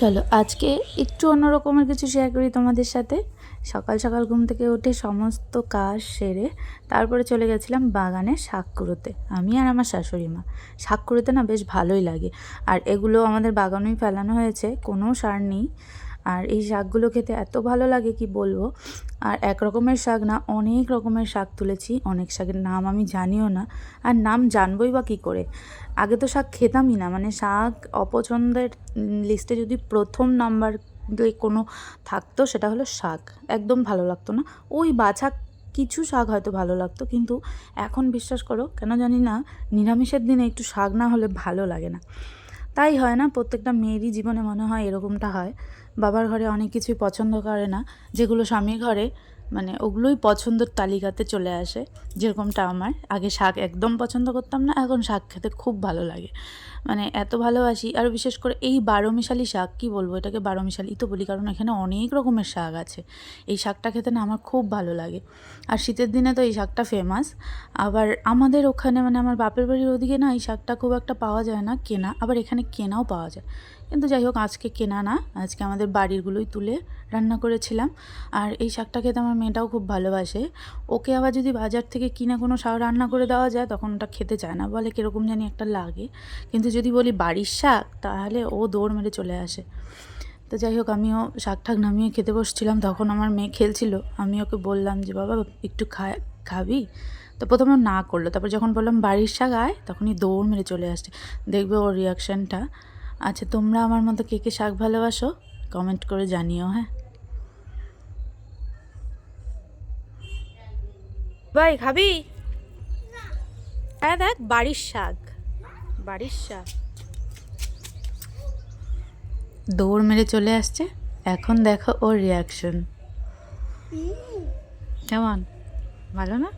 চলো, আজকে একটু অন্যরকমের কিছু শেয়ার করি তোমাদের সাথে। সকাল সকাল ঘুম থেকে উঠে সমস্ত কাজ সেরে তারপরে চলে গেছিলাম বাগানে শাক কুড়োতে। আমি আর আমার শাশুড়ি মা। শাক কুড়োতে না বেশ ভালোই লাগে। আর এগুলো আমাদের বাগানেই ফেলানো হয়েছে, কোনো সার নেই। আর এই শাকগুলো খেতে এত ভালো লাগে, কি বলব? আর এক রকমের শাক না, অনেক রকমের শাক তুলেছি। অনেক শাকের নাম আমি জানিও না। আর নাম জানবই বা কী করে? আগে তো শাক খেতামই না। মানে শাক অপছন্দের লিস্টে যদি প্রথম নাম্বার কোনো থাকতো, সেটা হলো শাক। একদম ভালো লাগতো না। ওই বাছা কিছু শাক হয়তো ভালো লাগতো, কিন্তু এখন বিশ্বাস করো, কেন জানি না, নিরামিষের দিনে একটু শাক না হলে ভালো লাগে না। তাই হয় না, প্রত্যেকটা মেয়েরই জীবনে মনে হয় এরকমটা হয়। বাবার ঘরে অনেক কিছুই পছন্দ করে না, যেগুলো স্বামীর ঘরে মানে ওগুলোই পছন্দের তালিকাতে চলে আসে, যেরকমটা আমার। আগে শাক একদম পছন্দ করতাম না, এখন শাক খেতে খুব ভালো লাগে। মানে এত ভালোবাসি, আর বিশেষ করে এই বারোমিশালি শাক, কি বলব এটাকে? বারোমিশালি তো বলি, কারণ এখানে অনেক রকমের শাক আছে। এই শাকটা খেতে না আমার খুব ভালো লাগে। আর শীতের দিনে তো এই শাকটা ফেমাস আবার আমাদের ওখানে মানে আমার বাপের বাড়ির ওদিকে না, এই শাকটা খুব একটা পাওয়া যায় না, কেনা। আবার এখানে কেনাও পাওয়া যায়। কিন্তু যাই হোক, আজকে কেনা না, আজকে আমাদের বাড়িরগুলোই তুলে রান্না করেছিলাম। আর এই শাকটা খেতে আমার মেয়েটাও খুব ভালোবাসে। ওকে আবার যদি বাজার থেকে কিনে কোনো শাক রান্না করে দেওয়া যায়, তখন ওটা খেতে চায় না। বলে কীরকম জানি একটা লাগে। কিন্তু যদি বলি বাড়ির শাক, তাহলে ও দৌড় মেরে চলে আসে। তো যাই হোক, আমিও শাক ঠাক নামিয়ে খেতে বসছিলাম। তখন আমার মেয়ে খেলছিল। আমি ওকে বললাম যে, বাবা, একটু খা খাবি? তো প্রথমে না করল। তারপর যখন বললাম বাড়ির শাক, আয়, তখনই দৌড় মেরে চলে আসছে দেখবে ওর রিয়াকশানটা আচ্ছা তোমরা আমার মতো কে কে শাক ভালোবাসো? কমেন্ট করে জানিও হ্যাঁ? ভাই খাবি? হ্যাঁ দেখ বাড়ির শাক। বাড়ির শাক। দৌড় মেরে চলে আসছে। এখন দেখো ওর রিয়াকশন কেমন ভালো না?